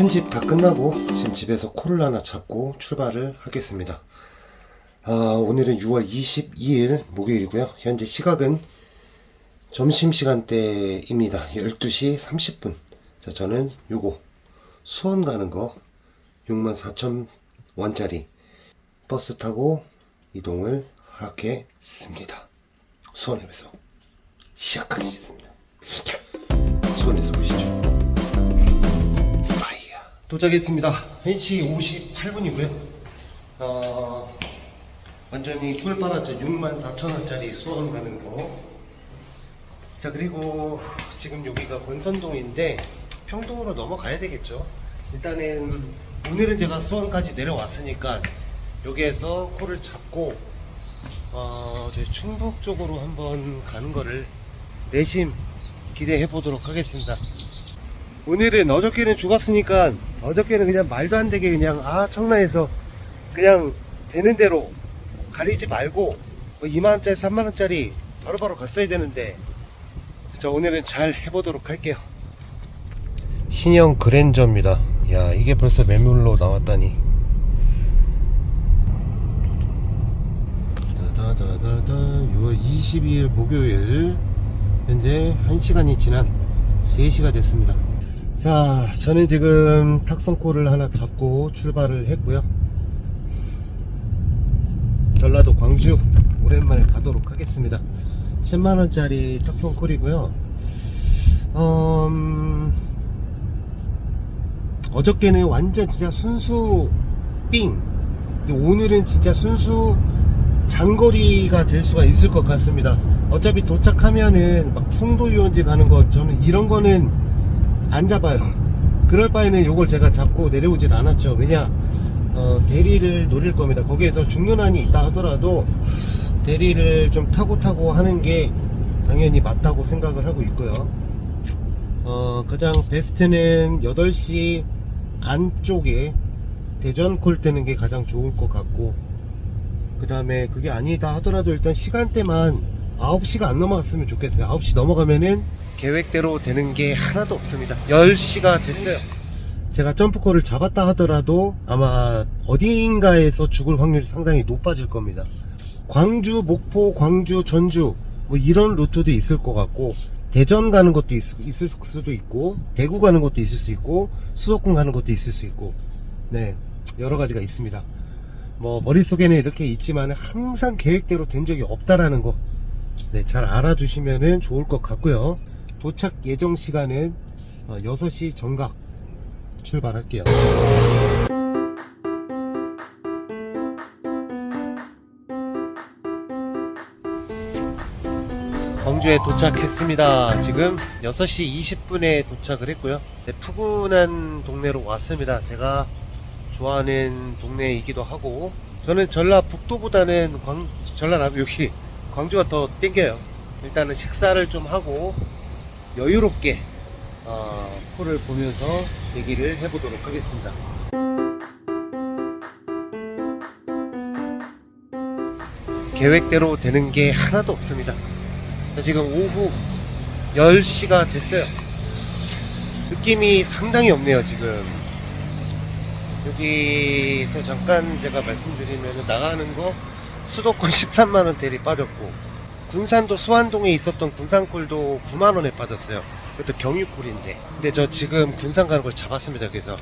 편집 다 끝나고 지금 집에서 코를 하나 잡고 출발을 하겠습니다. 아, 오늘은 6월 22일 목요일이고요. 현재 시각은 점심시간 대입니다. 12시 30분. 자, 저는 요거 수원 가는 거 64,000원짜리 버스 타고 이동을 하겠습니다. 수원에 서 시작하겠습니다. 수원에서 보시죠. 도착했습니다. 1시 58분이고요. 어, 완전히 꿀 빨았죠. 64,000원짜리 수원 가는 거. 자, 그리고 지금 여기가 권선동인데 평동으로 넘어가야 되겠죠. 일단은 오늘은 제가 수원까지 내려왔으니까 여기에서 코를 잡고 어, 충북 쪽으로 한번 가는 거를 내심 기대해 보도록 하겠습니다. 오늘은 어저께는 죽었으니까 어저께는 그냥 말도 안 되게 그냥 아 청라에서 그냥 되는 대로 가리지 말고 뭐 2만원짜리 3만원짜리 바로바로 갔어야 되는데 저 오늘은 잘 해보도록 할게요. 신형 그랜저입니다. 야 이게 벌써 매물로 나왔다니. 다다다다다 6월 22일 목요일. 현재 1시간이 지난 3시가 됐습니다 자 저는 지금 탁송코를 하나 잡고 출발을 했고요. 전라도 광주 오랜만에 가도록 하겠습니다. 10만원짜리 탁송콜이고요. 어, 음, 어저께는 완전 진짜 순수 삥. 오늘은 진짜 순수 장거리가 될 수가 있을 것 같습니다. 어차피 도착하면은 막 송도 유원지 가는 거 저는 이런 거는 안 잡아요. 그럴 바에는 요걸 제가 잡고 내려오질 않았죠. 왜냐 어, 대리를 노릴 겁니다. 거기에서 중년한이 있다 하더라도 대리를 좀 타고 타고 하는 게 당연히 맞다고 생각을 하고 있고요. 어, 가장 베스트는 8시 안쪽에 대전 콜 뜨는 게 가장 좋을 것 같고 그 다음에 그게 아니다 하더라도 일단 시간대만 9시가 안 넘어갔으면 좋겠어요. 9시 넘어가면은 계획대로 되는 게 하나도 없습니다. 10시가 됐어요. 제가 점프콜을 잡았다 하더라도 아마 어디인가에서 죽을 확률이 상당히 높아질 겁니다. 광주, 목포, 광주, 전주 뭐 이런 루트도 있을 것 같고 대전 가는 것도 있, 있을 수도 있고 대구 가는 것도 있을 수 있고 수도권 가는 것도 있을 수 있고 네 여러 가지가 있습니다. 뭐 머릿속에는 이렇게 있지만 항상 계획대로 된 적이 없다라는 거 네, 잘 알아두시면 좋을 것 같고요 도착 예정 시간은 어, 6시 정각 출발할게요 광주에 도착했습니다. 지금 6시 20분에 도착을 했고요. 네, 푸근한 동네로 왔습니다. 제가 좋아하는 동네이기도 하고 저는 전라북도보다는 광, 전라남 여기 광주가 더 땡겨요. 일단은 식사를 좀 하고 여유롭게 어, 코를 보면서 얘기를 해보도록 하겠습니다. 계획대로 되는 게 하나도 없습니다. 지금 오후 10시가 됐어요. 느낌이 상당히 없네요, 지금. 여기서 잠깐 제가 말씀드리면 나가는 거 수도권 13만원 대리 빠졌고, 군산도 수안동에 있었던 군산콜도 9만 원에 빠졌어요. 이것도 경유콜인데. 근데 저 지금 군산 가는 걸 잡았습니다, 그래서.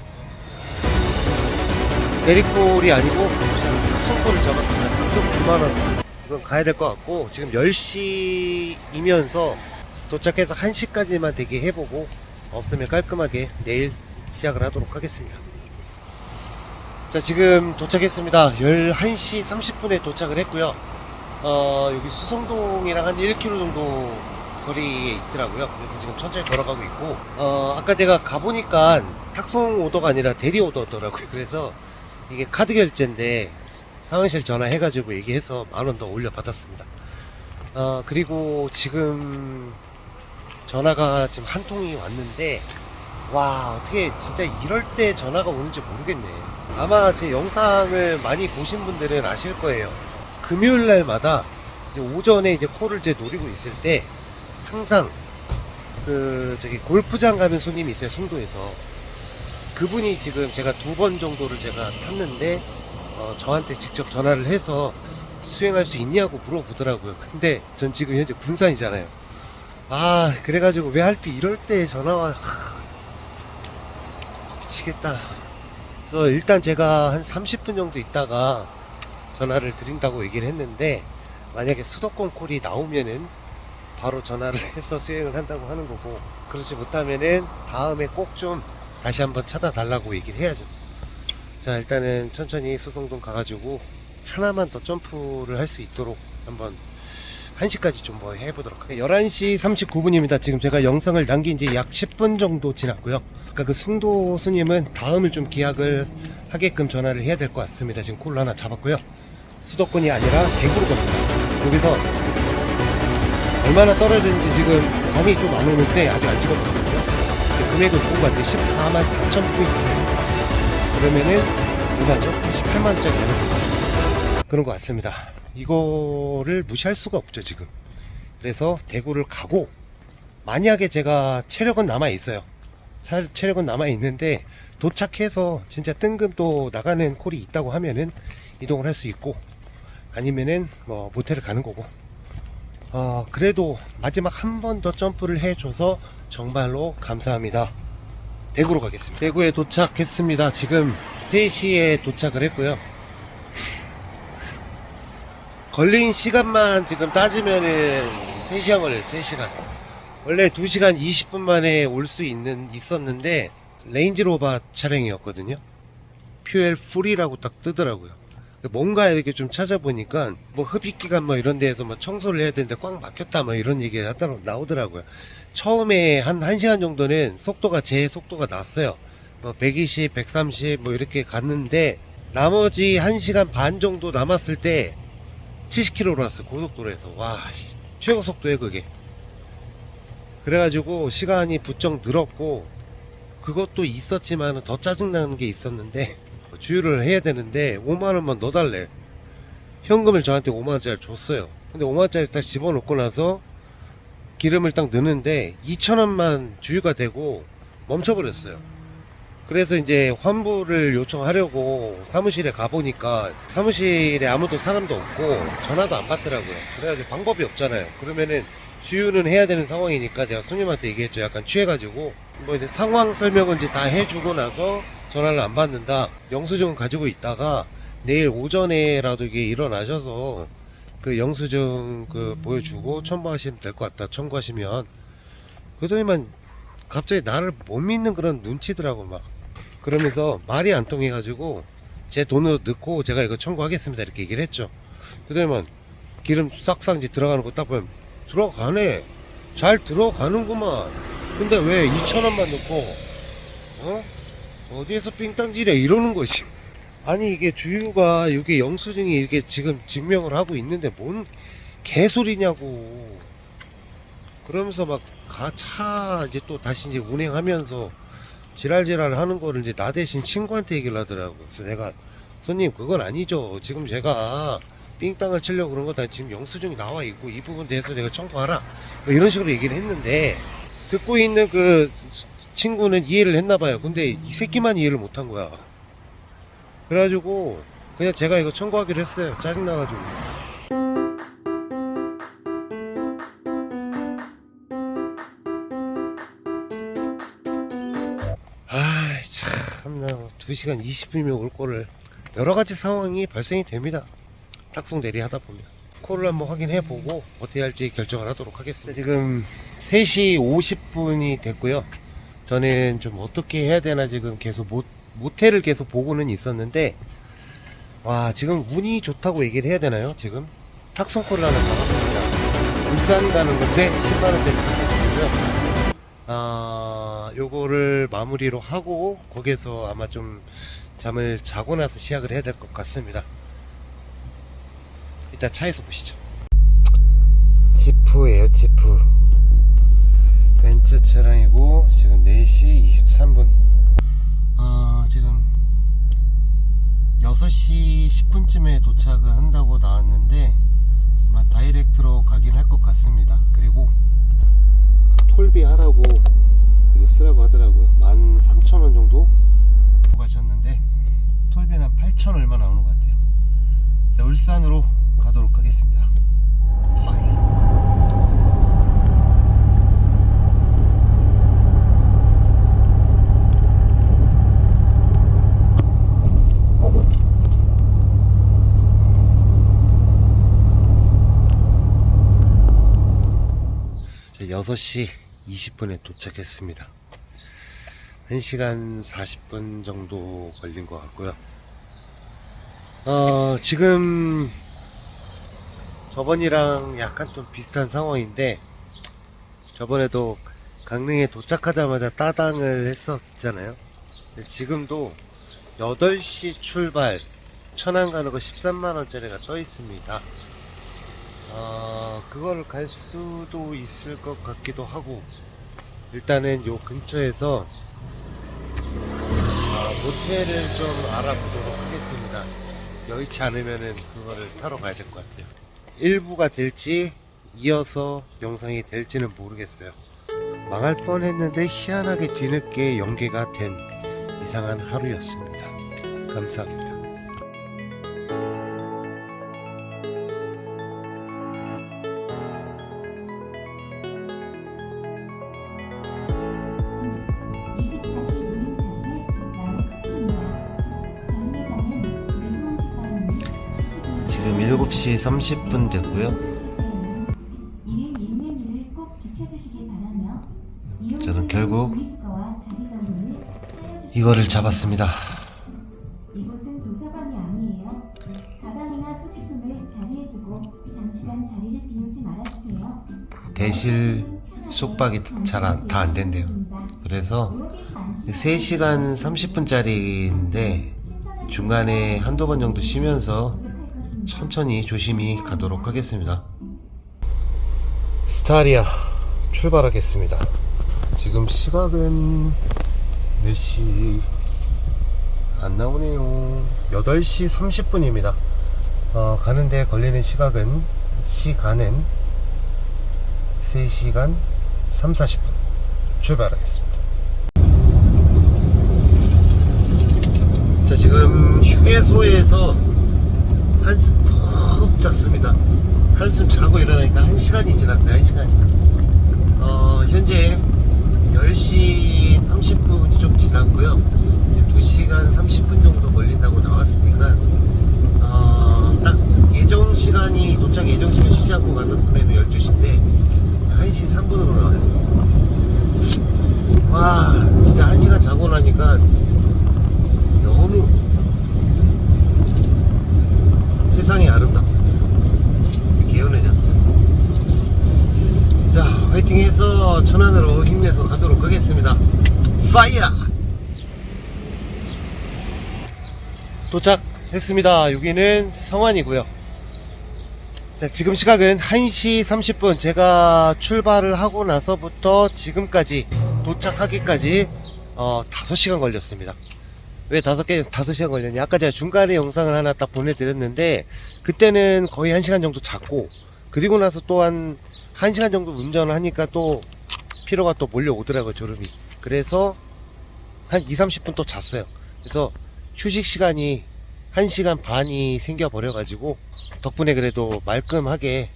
대리콜이 아니고, 탁송콜을 잡았습니다. 탁송 9만 원. 이건 가야 될 것 같고 지금 10시이면서 도착해서 1시까지만 대기 해보고 없으면 깔끔하게 내일 시작을 하도록 하겠습니다 자 지금 도착했습니다 11시 30분에 도착을 했고요 어, 여기 수성동이랑 한 1km 정도 거리에 있더라고요 그래서 지금 천천히 걸어가고 있고 어, 아까 제가 가보니까 탁송 오더가 아니라 대리 오더더라고요 그래서 이게 카드 결제인데 상황실 전화해가지고 얘기해서 만 원 더 올려 받았습니다. 어, 그리고 지금 전화가 지금 한 통이 왔는데, 와, 어떻게 진짜 이럴 때 전화가 오는지 모르겠네. 아마 제 영상을 많이 보신 분들은 아실 거예요. 금요일 날마다 이제 오전에 이제 코를 이제 노리고 있을 때 항상 그 저기 골프장 가는 손님이 있어요, 송도에서. 그분이 지금 제가 두 번 정도를 제가 탔는데 어, 저한테 직접 전화를 해서 수행할 수 있냐고 물어보더라고요. 근데 전 지금 현재 군산이잖아요. 아 그래가지고 왜 할피 이럴 때 전화와 하, 미치겠다. 그래서 일단 제가 한 30분 정도 있다가 전화를 드린다고 얘기를 했는데 만약에 수도권 콜이 나오면은 바로 전화를 해서 수행을 한다고 하는 거고 그렇지 못하면은 다음에 꼭 좀 다시 한번 찾아달라고 얘기를 해야죠. 자 일단은 천천히 수성동 가가지고 하나만 더 점프를 할 수 있도록 한번 1시까지 좀 뭐 해보도록 할게요 11시 39분입니다. 지금 제가 영상을 남긴 지 약 10분 정도 지났고요. 그러니까 그 승도 스님은 다음을 좀 기약을 하게끔 전화를 해야 될 것 같습니다. 지금 콜을 하나 잡았고요 수도권이 아니라 대구로 갑니다 여기서 얼마나 떨어지는지 지금 감이 좀 안 오는데 아직 안 찍어봤거든요 근데 금액은 좋은 것 같아요 14만 4천 포인트 그러면은 얼마죠? 18만원짜리 그런 것 같습니다. 이거를 무시할 수가 없죠, 지금. 그래서 대구를 가고, 만약에 제가 체력은 남아 있어요. 차- 체력은 남아 있는데, 도착해서 진짜 뜬금 또 나가는 콜이 있다고 하면은 이동을 할 수 있고, 아니면은 뭐 모텔을 가는 거고. 어, 그래도 마지막 한 번 더 점프를 해줘서 정말로 감사합니다. 대구로 가겠습니다. 대구에 도착했습니다. 지금 3시에 도착을 했고요. 걸린 시간만 지금 따지면은 3시간 걸려요, 3시간. 원래 2시간 20분 만에 올 수 있는, 있었는데, 레인지로바 차량이었거든요. 퓨엘 풀이라고 딱 뜨더라고요. 뭔가 이렇게 좀 찾아보니까, 뭐 흡입기관 뭐 이런 데에서 뭐 청소를 해야 되는데 꽉 막혔다 뭐 이런 얘기가 나오더라고요. 처음에 한 1시간 정도는 속도가 제 속도가 났어요. 뭐 120, 130 뭐 이렇게 갔는데, 나머지 1시간 반 정도 남았을 때, 70km로 왔어요 고속도로에서 와 씨, 최고 속도에 그게 그래가지고 시간이 부쩍 늘었고 그것도 있었지만 더 짜증나는 게 있었는데 주유를 해야 되는데 5만원만 넣어달래 현금을 저한테 5만원짜리 줬어요 근데 5만원짜리 딱 집어넣고 나서 기름을 딱 넣는데 2천원만 주유가 되고 멈춰버렸어요 그래서 이제 환불을 요청하려고 사무실에 가보니까 사무실에 아무도 사람도 없고 전화도 안 받더라고요. 그래가지고 방법이 없잖아요. 그러면은 주유는 해야 되는 상황이니까 내가 손님한테 얘기했죠. 약간 취해가지고 뭐 이제 상황 설명을 이제 다 해주고 나서 전화를 안 받는다. 영수증은 가지고 있다가 내일 오전에라도 이게 일어나셔서 그 영수증 그 보여주고 첨부하시면 될 것 같다. 청구하시면 그러더니만 갑자기 나를 못 믿는 그런 눈치더라고 막 그러면서 말이 안 통해가지고 제 돈으로 넣고 제가 이거 청구하겠습니다 이렇게 얘기를 했죠 그러면 기름 싹싹 이제 들어가는 거 딱 보면 들어가네 잘 들어가는구만 근데 왜 2천원만 넣고 어? 어디에서 삥땅질이야 이러는 거지 아니 이게 주유가 이게 영수증이 이렇게 지금 증명을 하고 있는데 뭔 개소리냐고 그러면서 막차 이제 또 다시 이제 운행하면서 지랄지랄 하는 거를 이제 나 대신 친구한테 얘기를 하더라고. 그래서 내가 손님 그건 아니죠. 지금 제가 삥땅을 치려고 그런 거다. 지금 영수증이 나와 있고 이 부분 대해서 내가 청구하라. 뭐 이런 식으로 얘기를 했는데 듣고 있는 그 친구는 이해를 했나 봐요. 근데 이 새끼만 이해를 못한 거야. 그래가지고 그냥 제가 이거 청구하기로 했어요. 짜증나가지고. 아이 참나 2시간 20분이면 올 거를 여러 가지 상황이 발생이 됩니다 탁송 대리 하다 보면 콜을 한번 확인해 보고 어떻게 할지 결정을 하도록 하겠습니다 지금 3시 50분이 됐고요 저는 좀 어떻게 해야 되나 지금 계속 모, 모텔을 계속 보고는 있었는데 와 지금 운이 좋다고 얘기를 해야 되나요 지금 탁송콜을 하나 잡았습니다 울산 가는 건데 10만원짜리 탁송콜이고요 아, 요거를 마무리로 하고 거기에서 아마 좀 잠을 자고 나서 시작을 해야 될 것 같습니다. 일단 차에서 보시죠. 지프예요, 지프. 벤츠 차량이고 지금 4시 23분. 아, 지금 6시 10분쯤에 도착을 한다고 나왔는데 아마 다이렉트로 가긴 할 것 같습니다. 그리고 톨비 하라고 이거 쓰라고 하더라고요. 13,000원 정도 하셨는데 톨비는 한 8천 얼마 나오는 것 같아요. 자, 울산으로 가도록 하겠습니다. 6시 20분에 도착했습니다. 1시간 40분 정도 걸린 것 같고요. 어, 지금 저번이랑 약간 좀 비슷한 상황인데 저번에도 강릉에 도착하자마자 따당을 했었잖아요. 지금도 8시 출발 천안 가는 거 13만원짜리가 떠 있습니다. 어, 그걸 갈 수도 있을 것 같기도 하고 일단은 요 근처에서 아, 모텔을 좀 알아보도록 하겠습니다. 여의치 않으면은 그거를 타러 가야 될 것 같아요. 일부가 될지 이어서 영상이 될지는 모르겠어요. 망할 뻔 했는데 희한하게 뒤늦게 연계가 된 이상한 하루였습니다. 감사합니다. 지금 7시 30분 됐고요. 저는 결국 이거를 잡았습니다. 이곳은 도서관이 아니에요. 가방이나 소지품을 자리에 두고 장시간 자리를 비우지 말아주세요. 대실 숙박이 잘 다 안 된대요. 그래서 3시간 30분짜리인데 중간에 한두 번 정도 쉬면서 천천히 조심히 가도록 하겠습니다. 스타리아 출발하겠습니다. 지금 시각은 몇 시? 안 나오네요. 8시 30분입니다. 어, 가는데 걸리는 시각은 시간은 3시간 3, 40분 출발하겠습니다. 자, 지금 휴게소에서 한숨 푹 잤습니다. 한숨 자고 일어나니까 1시간이 지났어요. 1시간이. 어, 현재 10시 30분이 좀 지났고요. 지금 2시간 30분 정도 걸린다고 나왔으니까 어, 딱 예정 시간이 도착 예정 시간 쉬지 않고 갔었으면 12시인데 1시 3분으로 나와요. 와, 진짜 1시간 자고 나니까 너무 세상이 아름답습니다. 개운해졌어요. 자, 화이팅 해서 천안으로 힘내서 가도록 하겠습니다. 파이어! 도착했습니다. 여기는 성안이고요. 자, 지금 시각은 1시 30분. 제가 출발을 하고 나서부터 지금까지 도착하기까지 어, 5시간 걸렸습니다. 왜 5개, 5시간 걸렸냐? 아까 제가 중간에 영상을 하나 딱 보내드렸는데, 그때는 거의 1시간 정도 잤고, 그리고 나서 또한 1시간 정도 운전을 하니까 또 피로가 또 몰려오더라고요, 졸음이. 그래서 한 2, 30분 또 잤어요. 그래서 휴식 시간이 1시간 반이 생겨버려가지고, 덕분에 그래도 말끔하게,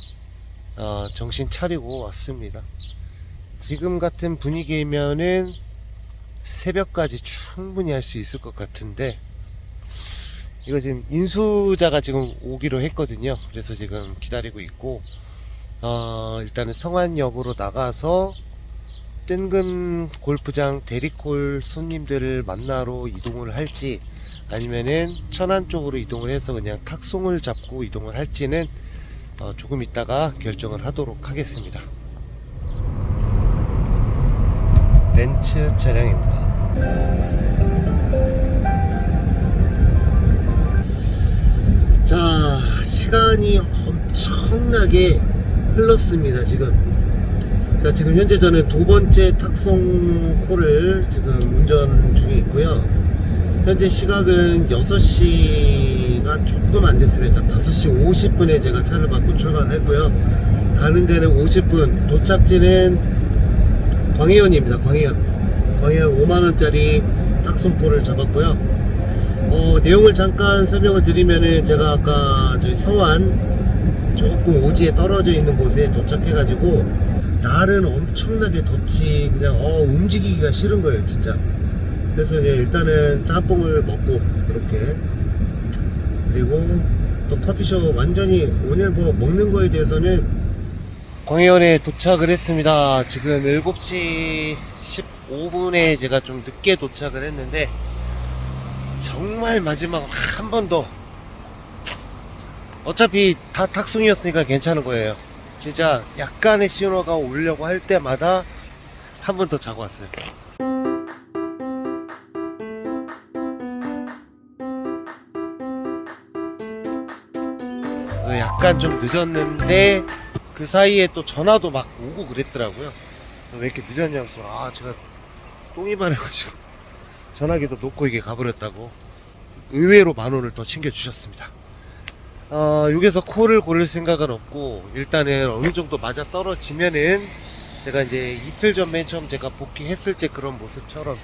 어, 정신 차리고 왔습니다. 지금 같은 분위기면은 새벽까지 충분히 할 수 있을 것 같은데 이거 지금 인수자가 지금 오기로 했거든요. 그래서 지금 기다리고 있고 어 일단은 성안역으로 나가서 뜬금 골프장 대리콜 손님들을 만나러 이동을 할지 아니면은 천안 쪽으로 이동을 해서 그냥 탁송을 잡고 이동을 할지는 어, 조금 있다가 결정을 하도록 하겠습니다 벤츠 차량입니다. 자, 시간이 엄청나게 흘렀습니다, 지금. 자, 지금 현재 저는 두 번째 탁송 콜을 지금 운전 중에 있고요. 현재 시각은 6시가 조금 안 됐습니다. 5시 50분에 제가 차를 받고 출발했고요. 가는 데는 50분, 도착지는 광해현입니다. 광해현. 광해현 5만원짜리 탁송콜을 잡았고요. 어, 내용을 잠깐 설명을 드리면은 제가 아까 저희 성안 조금 오지에 떨어져 있는 곳에 도착해가지고 날은 엄청나게 덥지 그냥 어, 움직이기가 싫은 거예요 진짜 그래서 이제 일단은 짬뽕을 먹고 이렇게 그리고 또 커피숍 완전히 오늘 뭐 먹는 거에 대해서는 광해원에 도착을 했습니다. 지금 7시 15분에 제가 좀 늦게 도착을 했는데 정말 마지막 한 번 더 어차피 다 탁송이었으니까 괜찮은 거예요. 진짜 약간의 신호가 오려고 할 때마다 한 번 더 자고 왔어요. 약간 좀 늦었는데 그 사이에 또 전화도 막 오고 그랬더라고요. 왜 이렇게 늦었냐고 해서 아 제가 똥이 마려가지고 전화기도 놓고 이게 가버렸다고 의외로 만 원을 더 챙겨주셨습니다. 어, 여기서 콜을 고를 생각은 없고 일단은 어느 정도 맞아 떨어지면은 제가 이제 이틀 전 맨 처음 제가 복귀했을 때 그런 모습처럼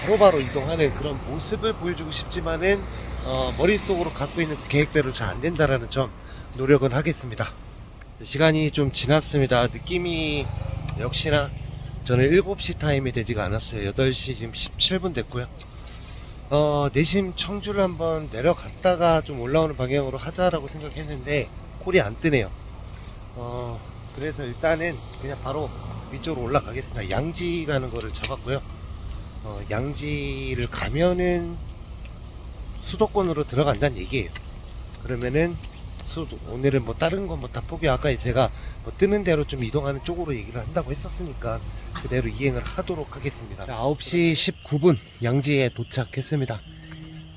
바로 바로 이동하는 그런 모습을 보여주고 싶지만은 어, 머릿속으로 갖고 있는 계획대로 잘 안 된다라는 점 노력은 하겠습니다. 시간이 좀 지났습니다. 느낌이 역시나 저는 7시 타임이 되지가 않았어요. 8시 지금 17분 됐고요. 어, 내심 청주를 한번 내려갔다가 좀 올라오는 방향으로 하자라고 생각했는데 콜이 안 뜨네요. 어, 그래서 일단은 그냥 바로 위쪽으로 올라가겠습니다. 양지 가는 거를 잡았고요. 어, 양지를 가면은 수도권으로 들어간다는 얘기예요. 그러면은 수도 오늘은 뭐 다른 건 뭐 다 포기 아까 제가 뭐 뜨는 대로 좀 이동하는 쪽으로 얘기를 한다고 했었으니까 그대로 이행을 하도록 하겠습니다. 9시 19분 양지에 도착했습니다.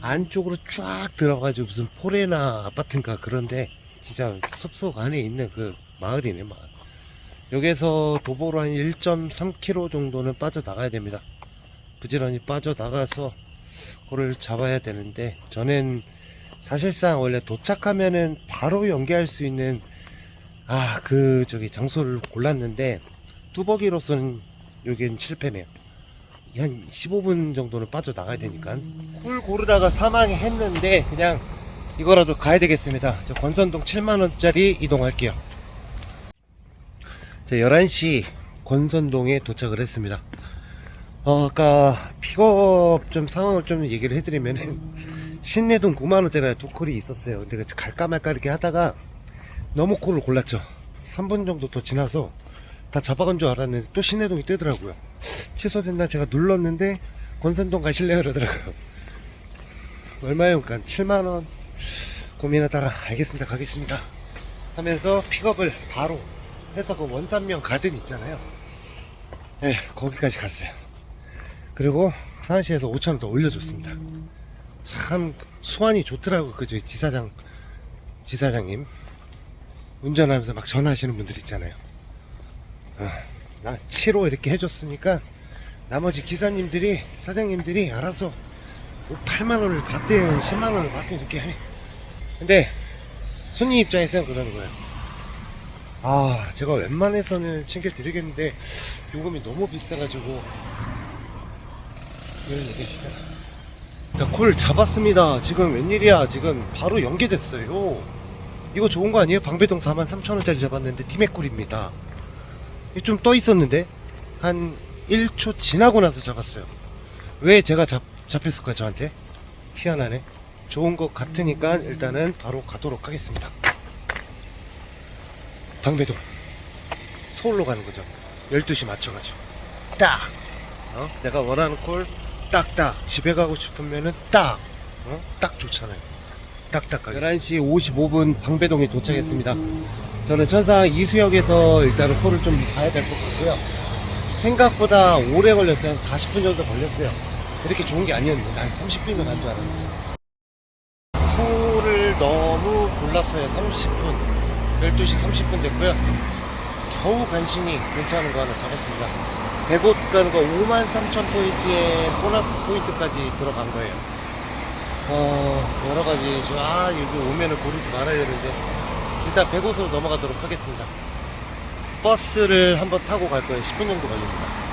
안쪽으로 쫙 들어가지고 무슨 포레나 아파트인가 그런데 진짜 숲속 안에 있는 그 마을이네 마을. 여기에서 도보로 한 1.3km 정도는 빠져나가야 됩니다. 부지런히 빠져나가서 그걸 잡아야 되는데 저는 사실상 원래 도착하면은 바로 연계할 수 있는 아 그 저기 장소를 골랐는데 뚜벅이로서는 여긴 실패네요. 한 15분 정도는 빠져나가야 되니까 꿀 고르다가 사망했는데 그냥 이거라도 가야 되겠습니다. 저 권선동 7만원짜리 이동할게요. 자, 11시 권선동에 도착을 했습니다. 어, 아까 픽업 좀 상황을 좀 얘기를 해드리면은 신내동 9만원대가 두 콜이 있었어요. 근데 그 갈까 말까 이렇게 하다가 너무 콜을 골랐죠. 3분 정도 더 지나서 다 잡아간 줄 알았는데 또 신내동이 뜨더라고요. 취소된다 제가 눌렀는데 권선동 가실래요? 그러더라고요. 얼마예요? 그러니까 7만원 고민하다가 알겠습니다. 가겠습니다. 하면서 픽업을 바로 해서 그 원산면 가든 있잖아요. 네, 거기까지 갔어요. 그리고 사안시에서 5천원 더 올려줬습니다. 참 수완이 좋더라고 그 저희 지사장 지사장님 운전하면서 막 전화하시는 분들 있잖아요. 어, 나 7호 이렇게 해줬으니까 나머지 기사님들이 사장님들이 알아서 뭐 8만 원을 받든 10만 원을 받든 이렇게 해. 근데 손님 입장에서는 그러는 거예요. 아 제가 웬만해서는 챙겨드리겠는데 요금이 너무 비싸가지고 이런 얘기 하시더라. 자, 콜 잡았습니다. 지금 웬일이야. 지금 바로 연계됐어요. 이거 좋은 거 아니에요? 방배동 43,000원짜리 잡았는데 티맥 콜입니다. 좀 떠 있었는데 한 1초 지나고 나서 잡았어요. 왜 제가 잡, 잡혔을까요, 저한테? 희한하네. 좋은 것 같으니까 일단은 바로 가도록 하겠습니다. 방배동. 서울로 가는 거죠. 12시 맞춰가지고. 딱! 어? 내가 원하는 콜 딱딱 집에 가고 싶으면은 딱, 어? 딱 좋잖아요. 딱딱 가겠습니다. 11시 55분 방배동에 도착했습니다. 저는 천상 이수역에서 일단은 콜을 좀 봐야 될 것 같고요. 생각보다 오래 걸렸어요. 한 40분 정도 걸렸어요. 그렇게 좋은 게 아니었는데, 한 30분이면 간 줄 알았는데. 콜을 너무 골랐어요. 30분. 12시 30분 됐고요. 겨우 간신히 괜찮은 거 하나 잡았습니다. 100옷 가는 거 5만 3천 포인트에 보너스 포인트까지 들어간 거예요. 어, 여러 가지, 지금, 아, 여기 오면은 고르지 말아야 되는데, 일단 100옷으로 넘어가도록 하겠습니다. 버스를 한번 타고 갈 거예요. 10분 정도 걸립니다.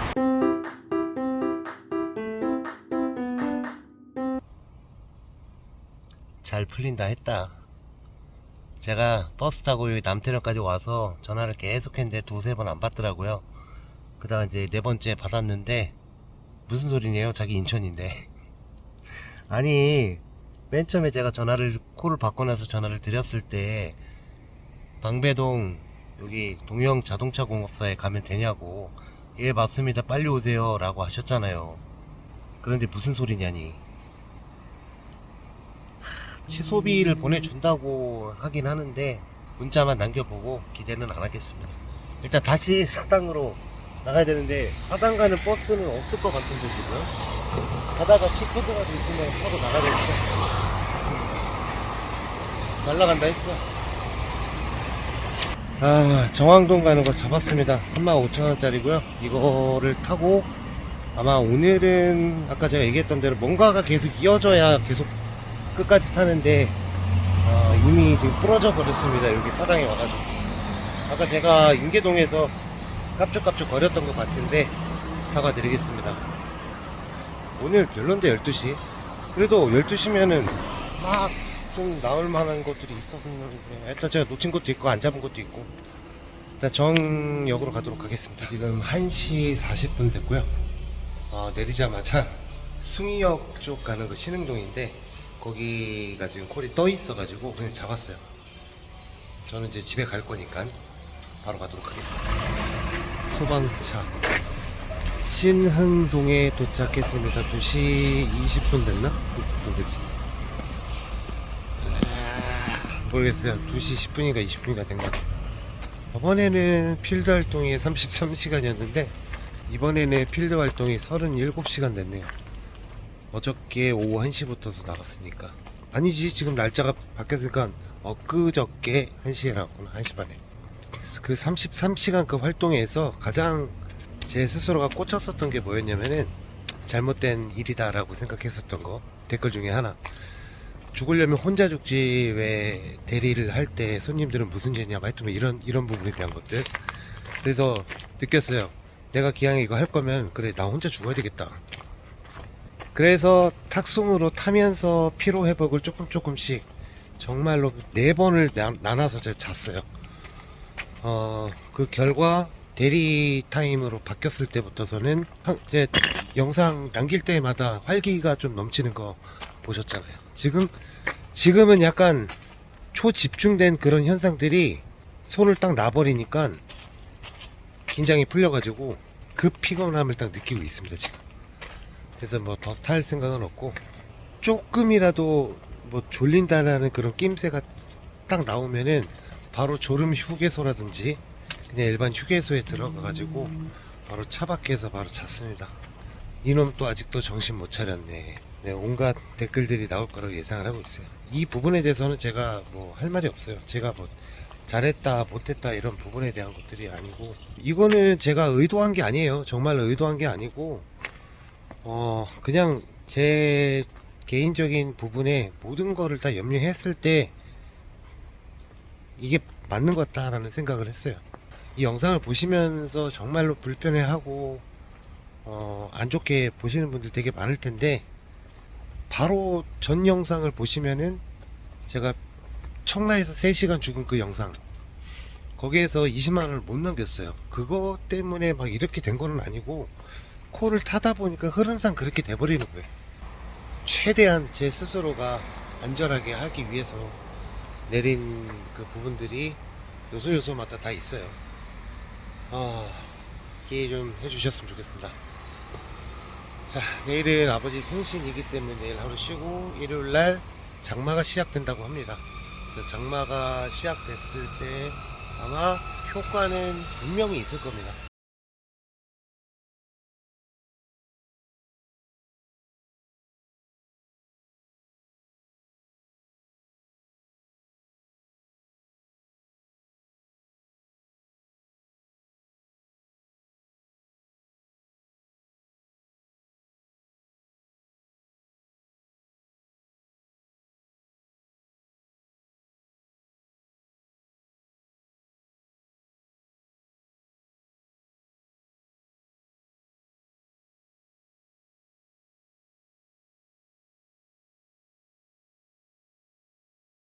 풀린다 했다. 제가 버스 타고 여기 남태령까지 와서 전화를 계속 했는데 두세 번 안 받더라고요. 그다가 이제 네 번째 받았는데 무슨 소리네요? 자기 인천인데. 아니 맨 처음에 제가 전화를 콜을 받고 나서 전화를 드렸을 때 방배동 여기 동영 자동차 공업사에 가면 되냐고 예 맞습니다. 빨리 오세요. 라고 하셨잖아요. 그런데 무슨 소리냐니. 하, 취소비를 보내준다고 하긴 하는데 문자만 남겨보고 기대는 안 하겠습니다. 일단 다시 사당으로 나가야 되는데 사당 가는 버스는 없을 것 같은데 지금 가다가 키패드라도 있으면 타고 나가야 되겠다 잘 나간다 했어 아, 정왕동 가는 거 잡았습니다. 35,000원짜리고요. 이거를 타고 아마 오늘은 아까 제가 얘기했던 대로 뭔가가 계속 이어져야 계속 끝까지 타는데 아, 이미 지금 부러져 버렸습니다. 여기 사당에 와가지고. 아까 제가 인계동에서 깝죽깝죽 거렸던 것 같은데 사과드리겠습니다. 오늘 별론데 12시. 그래도 12시면은 막 좀 나올 만한 것들이 있었는데 일단 제가 놓친 것도 있고 안 잡은 것도 있고 일단 정역으로 가도록 하겠습니다. 지금 1시 40분 됐고요. 어, 내리자마자 숭이역 쪽 가는 그 신흥동인데 거기가 지금 콜이 떠 있어가지고 그냥 잡았어요. 저는 이제 집에 갈 거니까 바로 가도록 하겠습니다. 소방차 신흥동에 도착했습니다. 2시 20분 됐나? 도대체 모르겠어요. 2시 10분인가 20분인가 된 것 같아요. 저번에는 필드 활동이 33시간이었는데 이번에는 필드 활동이 37시간 됐네요. 어저께 오후 1시부터서 나갔으니까 아니지 지금 날짜가 바뀌었으니까 엊그저께 1시에 나왔구나 1시 반에 그 33시간 그 활동에서 가장 제 스스로가 꽂혔었던 게 뭐였냐면은 잘못된 일이다라고 생각했었던 거 댓글 중에 하나. 죽으려면 혼자 죽지 왜 대리를 할 때 손님들은 무슨 죄냐 뭐 이런 이런 부분에 대한 것들. 그래서 느꼈어요. 내가 기왕에 이거 할 거면 그래 나 혼자 죽어야 되겠다. 그래서 탁송으로 타면서 피로 회복을 조금 조금씩 정말로 네 번을 나, 나눠서 제가 잤어요 어 그 결과 대리 타임으로 바뀌었을 때부터서는 한- 제 영상 남길 때마다 활기가 좀 넘치는 거 보셨잖아요. 지금 지금은 약간 초집중된 그런 현상들이 손을 딱 놔버리니까 긴장이 풀려가지고 그 피곤함을 딱 느끼고 있습니다 지금. 그래서 뭐 더 탈 생각은 없고 조금이라도 뭐 졸린다라는 그런 낌새가 딱 나오면은 바로 졸음 휴게소라든지 그냥 일반 휴게소에 들어가가지고 바로 차 밖에서 바로 잤습니다. 이놈 또 아직도 정신 못 차렸네. 네, 온갖 댓글들이 나올 거라고 예상을 하고 있어요. 이 부분에 대해서는 제가 뭐 할 말이 없어요. 제가 뭐 잘했다, 못했다 이런 부분에 대한 것들이 아니고 이거는 제가 의도한 게 아니에요. 정말 의도한 게 아니고 어 그냥 제 개인적인 부분에 모든 거를 다 염려했을 때 이게 맞는 것 같다라는 생각을 했어요. 이 영상을 보시면서 정말로 불편해하고 어, 안 좋게 보시는 분들 되게 많을 텐데 바로 전 영상을 보시면은 제가 청라에서 3시간 죽은 그 영상 거기에서 20만 원을 못 넘겼어요. 그거 때문에 막 이렇게 된 거는 아니고 코를 타다 보니까 흐름상 그렇게 돼버리는 거예요. 최대한 제 스스로가 안전하게 하기 위해서 내린 그 부분들이 요소 요소마다 다 있어요. 아, 이해 좀 해주셨으면 좋겠습니다. 자, 내일은 아버지 생신이기 때문에 내일 하루 쉬고 일요일 날 장마가 시작된다고 합니다. 그래서 장마가 시작됐을 때 아마 효과는 분명히 있을 겁니다.